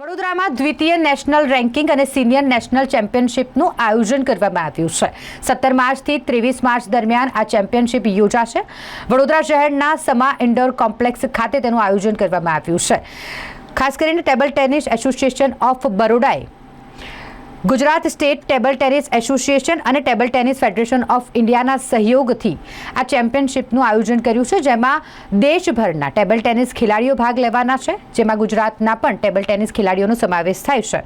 વડોદરામાં દ્વિતીય national ranking અને સિનિયર નેશનલ ચેમ્પિયનશિપનું આયોજન કરવામાં આવ્યું છે. સત્તર માર્ચથી ત્રેવીસ માર્ચ દરમિયાન આ ચેમ્પિયનશિપ યોજાશે. વડોદરા શહેરના સમા ઇન્ડોર કોમ્પ્લેક્સ ખાતે તેનું આયોજન કરવામાં આવ્યું છે. ખાસ કરીને table tennis association of બરોડાએ Gujarat state table tennis association અને ટેબલ ટેનિસ ફેડરેશન ઓફ ઇન્ડિયાના સહયોગથી આ ચેમ્પિયનશિપનું આયોજન કર્યું છે, જેમાં દેશભરના ટેબલ ટેનિસ ખેલાડીઓ ભાગ લેવાના છે, જેમાં ગુજરાતના પણ ટેબલ ટેનિસ ખેલાડીઓનો સમાવેશ થાય છે.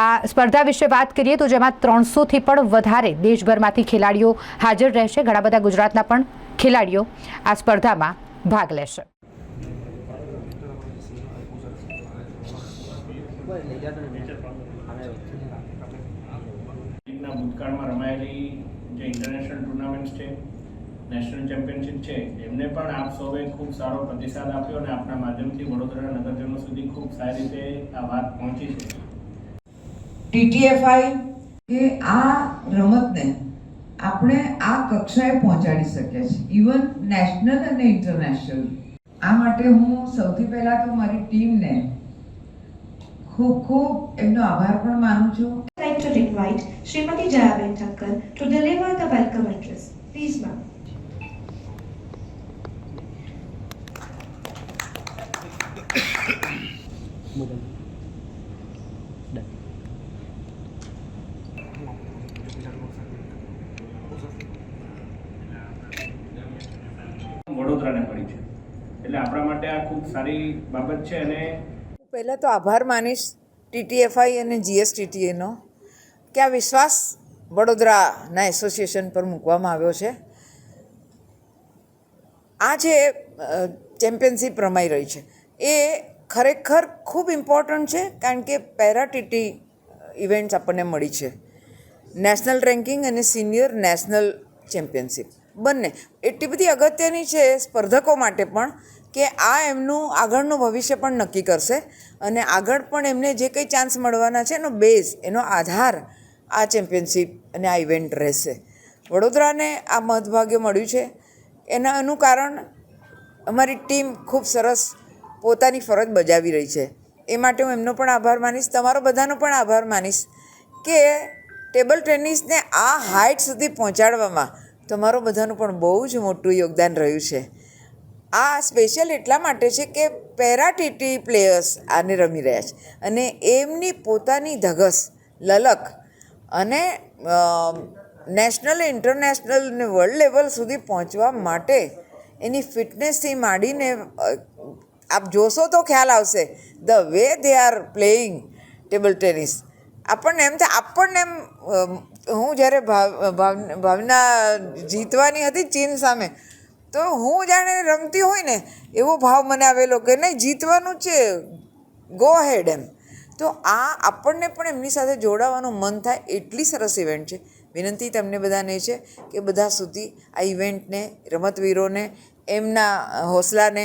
આ સ્પર્ધા વિશે વાત કરીએ તો જેમાં ત્રણસોથી પણ વધારે દેશભરમાંથી ખેલાડીઓ હાજર રહેશે. ઘણા બધા ગુજરાતના પણ ખેલાડીઓ આ સ્પર્ધામાં ભાગ લેશે. લીગના ભૂતકાળમાં રમાયેલી જે ઇન્ટરનેશનલ ટુર્નામેન્ટ્સ છે નેશનલ ચેમ્પિયનશિપ છે, એમને પણ આપ સૌએ ખૂબ સારો પ્રતિસાદ આપ્યો અને આપના માધ્યમથી વડોદરા નગરજનો સુધી ખૂબ સારી રીતે આ વાત પહોંચી છે. ટીટીએફઆઈ કે આ રમતને આપણે આ કક્ષાએ પહોંચાડી શકીએ છીએ ઇવન નેશનલ અને ઇન્ટરનેશનલ આ માટે હું સૌથી પહેલા તો મારી ટીમને ખૂબ ખૂબ એમનો આભાર પણ માનું છું. Like to invite Srimati Jayaben Thakkar to deliver the welcome address. Please, ma'am. વડોદરાને પડી છે એટલે આપણા માટે આ ખૂબ સારી બાબત છે અને પહેલાં તો આભાર માનીશ ટીટીએફઆઈ અને જીએસટીટીએનો કે આ વિશ્વાસ વડોદરાના એસોસિએશન પર મૂકવામાં આવ્યો છે. આ જે ચેમ્પિયનશિપ રમાઈ રહી છે, એ ખરેખર ખૂબ ઇમ્પોર્ટન્ટ છે, કારણ કે પેરાટીટી ઇવેન્ટ્સ આપણને મળી છે. નેશનલ રેન્કિંગ અને સિનિયર નેશનલ ચેમ્પિયનશિપ બંને. એટલી બધી અગત્યની છે સ્પર્ધકો માટે પણ કે આ એમનું આગળનું ભવિષ્ય પણ નક્કી કરશે અને આગળ પણ એમને જે કંઈ ચાન્સ મળવાના છે એનો બેઝ એનો આધાર આ ચેમ્પિયનશિપ અને આ ઇવેન્ટ રહેશે. વડોદરાને આ મહદભાગ્ય મળ્યું છે. એના એનું કારણ, અમારી ટીમ ખૂબ સરસ પોતાની ફરજ બજાવી રહી છે. એ માટે હું એમનો પણ આભાર માનીશ. તમારો બધાનો પણ આભાર માનીશ કે ટેબલ ટેનિસને આ હાઇટ સુધી પહોંચાડવામાં તમારો બધાનું પણ બહુ જ મોટું યોગદાન રહ્યું છે. આ સ્પેશિયલ એટલા માટે છે કે પેરાટીટી પ્લેયર્સ આને રમી રહ્યા છે. અને એમની પોતાની ધગસ, લલક અને નેશનલ ઇન્ટરનેશનલ ને વર્લ્ડ લેવલ સુધી પહોંચવા માટે એની ફિટનેસથી માંડીને આપ જોશો તો ખ્યાલ આવશે. The way they are playing table tennis આપણને એમ થાય આપણને એમ હું જ્યારે ભાવ, ભાવ- ભાવના જીતવાની હતી ચીન સામે, તો હું જાણે રમતી હોય ને, એવો ભાવ મને આવેલો કે નહીં, જીતવાનું છે. ગો હેડ એમ. તો આ આપણને પણ એમની સાથે જોડાવાનું મન થાય એટલી સરસ ઇવેન્ટ છે. વિનંતી તમને બધાને છે કે બધા સુધી આ ઇવેન્ટને રમતવીરોને, એમના હોસલાને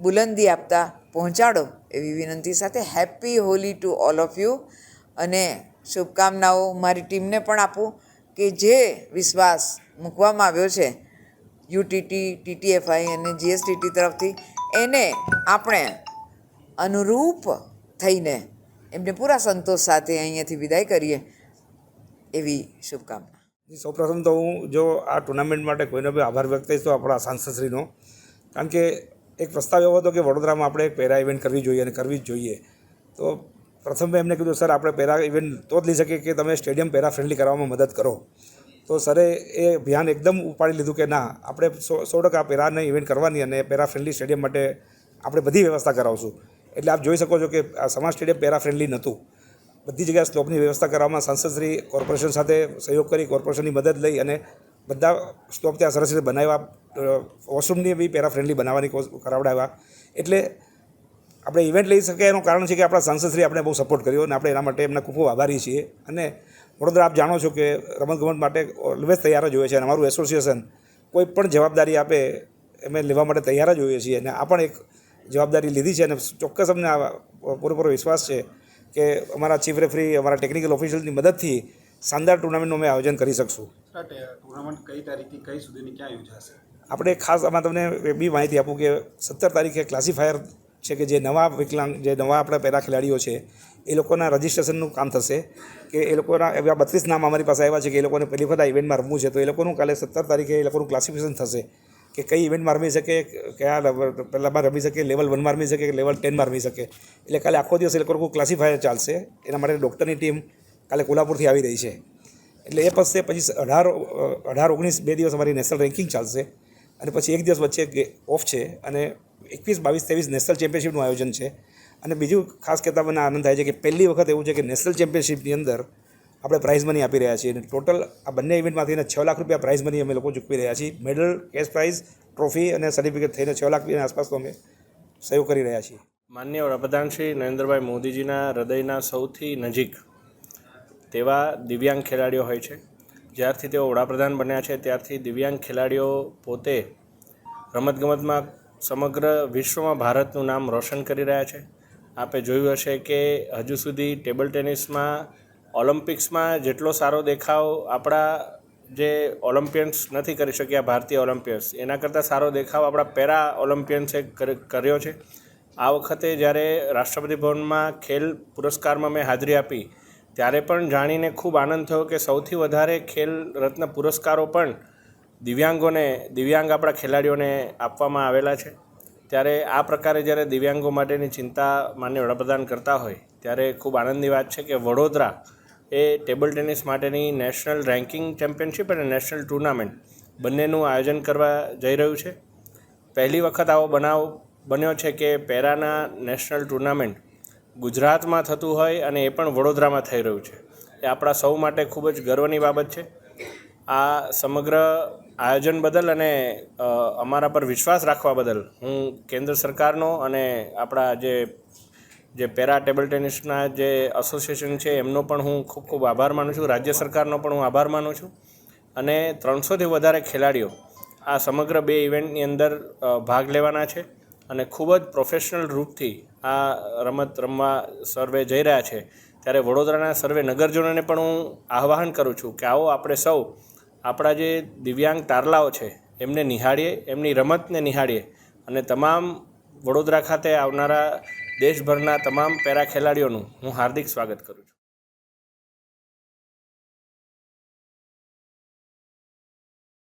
બુલંદી આપતા પહોંચાડો એવી વિનંતી સાથે happy Holi to all of you અને શુભકામનાઓ મારી ટીમને પણ આપું કે જે વિશ્વાસ મૂકવામાં આવ્યો છે યુટીટી ટીટીએફઆઈ અને જીએસટીટી તરફથી, એને આપણે અનુરૂપ થઈને એમને પૂરા સંતોષ સાથે અહીંયાથી વિદાય કરીએ. એવી શુભકામના. સૌપ્રથમ તો હું જો આ ટુર્નામેન્ટ માટે કોઈનો બી આભાર વ્યક્ત કરીશ તો આપણા સાંસદશ્રીનો. કારણ કે એક પ્રસ્તાવ એવો હતો કે વડોદરામાં આપણે એક પેરા ઇવેન્ટ કરવી જોઈએ અને કરવી જ જોઈએ. તો પ્રથમ મેં એમને કીધું, સર, આપણે પેરા ઇવેન્ટ તો જ લઈ શકીએ કે તમે સ્ટેડિયમ પેરા ફ્રેન્ડલી કરવામાં મદદ કરો. તો સરે એ અભિયાન એકદમ ઉપાડી લીધું કે ના, આપણે સો સો ટકા પેરાને ઇવેન્ટ કરવાની અને પેરા ફ્રેન્ડલી સ્ટેડિયમ માટે આપણે બધી વ્યવસ્થા કરાવશું. એટલે આપ જોઈ શકો છો કે આ સમાજ સ્ટેડિયમ પેરા ફ્રેન્ડલી નહોતું. બધી જગ્યાએ સ્લોપની વ્યવસ્થા કરવામાં સાંસદશ્રી કોર્પોરેશન સાથે સહયોગ કરી, કોર્પોરેશનની મદદ લઈ અને બધા સ્લોપ ત્યાં સરસ રીતે બનાવ્યા. વોશરૂમની બી પેરા ફ્રેન્ડલી બનાવવાની કરાવડાવ્યા. એટલે આપણે ઇવેન્ટ લઈ શકીએ એનું કારણ છે કે આપણા સાંસદશ્રી આપણે બહુ સપોર્ટ કર્યો અને આપણે એના માટે એમના ખૂબ ખૂબ આભારી છીએ. અને વડોદરા આપ જાણો છો કે રમતગમત માટે ઓલવેઝ તૈયાર જ હોય છે અને અમારું એસોસિએશન કોઈ પણ જવાબદારી આપે અમે લેવા માટે તૈયાર જ હોઈએ છીએ. અને આ પણ એક જવાબદારી લીધી છે અને ચોક્કસ અમને આ પૂરેપૂરો વિશ્વાસ છે કે અમારા ચીફ રેફરી અમારા ટેકનિકલ ઓફિશિયલની મદદથી શાનદાર ટુર્નામેન્ટનું અમે આયોજન કરી શકશું. ટુર્નામેન્ટ કઈ તારીખથી કઈ સુધીની ક્યાં યોજાશે? આપણે ખાસ આમાં તમને એ બી માહિતી આપું કે સત્તર તારીખે ક્લાસિફાયર છે કે જે નવા વિકલાંગ જે નવા આપણા પેરા ખેલાડીઓ છે એ લોકોના રજિસ્ટ્રેશનનું કામ થશે કે એ લોકોના એવા બત્રીસ નામ અમારી પાસે આવ્યા છે કે એ લોકોને પહેલી વખત આ ઇવેન્ટમાં રમવું છે તો એ લોકોનું કાલે સત્તર તારીખે એ લોકોનું ક્લાસિફિકેશન થશે. કે કઈ ઇવેન્ટમાં રમી શકે કયા પહેલામાં રમી શકે લેવલ વનમાં રમી શકે, કે લેવલ ટેનમાં રમી શકે. એટલે કાલે આખો દિવસ એ લોકો ક્લાસિફાયર ચાલશે, એના માટે ડૉક્ટરની ટીમ કાલે કોલ્હાપુરથી આવી રહી છે. એટલે એ પછી પછી અઢાર અઢાર, ઓગણીસ બે દિવસ અમારી નેશનલ રેન્કિંગ ચાલશે. અને પછી એક દિવસ વચ્ચે ઓફ છે, અને એકવીસ, બાવીસ, ત્રેવીસ નેશનલ ચેમ્પિયનશિપનું આયોજન છે. અને બીજું ખાસ કહેતા મને આનંદ થાય છે કે પહેલી વખત એવું છે કે નેશનલ ચેમ્પિયનશિપની અંદર આપણે પ્રાઇઝ મની આપી રહ્યા છીએ. અને ટોટલ આ બંને ઇવેન્ટમાંથી છ લાખ રૂપિયા પ્રાઇઝ મની અમે લોકો ચૂકવી રહ્યા છીએ. મેડલ કેશ પ્રાઇઝ ટ્રોફી અને સર્ટિફિકેટ થઈને છ લાખ આસપાસનો અમે સહયોગ કરી રહ્યા છીએ. માન્ય વડાપ્રધાન શ્રી નરેન્દ્રભાઈ મોદીજીના હૃદયના સૌથી નજીક તેવા દિવ્યાંગ ખેલાડીઓ હોય છે. જ્યારથી તેઓ વડાપ્રધાન બન્યા છે, ત્યારથી દિવ્યાંગ ખેલાડીઓ પોતે રમતગમતમાં સમગ્ર વિશ્વમાં ભારતનું નામ રોશન કરી રહ્યા છે. આપે જોયું હશે કે હજુ સુધી ટેબલ ટેનિસમાં ઓલિમ્પિક્સમાં જેટલો સારો દેખાવ આપણા જે ઓલિમ્પિયન્સ નથી કરી શક્યા, ભારતીય ઓલિમ્પિયન્સ એના કરતાં સારો દેખાવ આપણા પેરા ઓલિમ્પિયન્સે કર- કર્યો છે. આ વખતે જ્યારે રાષ્ટ્રપતિ ભવનમાં ખેલ પુરસ્કારમાં મેં હાજરી આપી, ત્યારે પણ જાણીને ખૂબ આનંદ થયો કે સૌથી વધારે ખેલ રત્ન પુરસ્કારો પણ દિવ્યાંગોને, દિવ્યાંગ આપણા ખેલાડીઓને આપવામાં આવેલા છે. ત્યારે આ પ્રકારે જ્યારે દિવ્યાંગો માટેની ચિંતા માન્ય વડાપ્રધાન કરતા હોય, ત્યારે ખૂબ આનંદની વાત છે કે વડોદરા એ ટેબલ ટેનિસ માટેની નેશનલ રેન્કિંગ ચેમ્પિયનશિપ અને નેશનલ ટુર્નામેન્ટ બંનેનું આયોજન કરવા જઈ રહ્યું છે. પહેલી વખત આવો બનાવ બન્યો છે કે પેરાના નેશનલ ટુર્નામેન્ટ ગુજરાતમાં થતું હોય અને એ પણ વડોદરામાં થઈ રહ્યું છે. એ આપણા સૌ માટે ખૂબ જ ગર્વની બાબત છે. આ સમગ્ર આયોજન બદલ અને અમારા પર વિશ્વાસ રાખવા બદલ હું કેન્દ્ર સરકારનો અને આપણા જે જે પેરા ટેબલ ટેનિસના જે એસોસિએશન છે, એમનો પણ હું ખૂબ ખૂબ આભાર માનું છું. રાજ્ય સરકારનો પણ હું આભાર માનું છું. અને ત્રણસોથી વધારે ખેલાડીઓ આ સમગ્ર બે ઇવેન્ટની અંદર ભાગ લેવાના છે. અને ખૂબ જ પ્રોફેશનલ રૂપથી આ રમત રમવા સર્વે જઈ રહ્યા છે. ત્યારે વડોદરાના સર્વે નગરજનોને પણ હું આહ્વાન કરું છું કે આવો આપણે સૌ આપણા જે દિવ્યાંગ તારલાઓ છે, એમને નિહાળીએ, એમની રમતને નિહાળીએ. અને તમામ વડોદરા ખાતે આવનારા દેશભરના તમામ પેરા ખેલાડીઓનું હું હાર્દિક સ્વાગત કરું છું.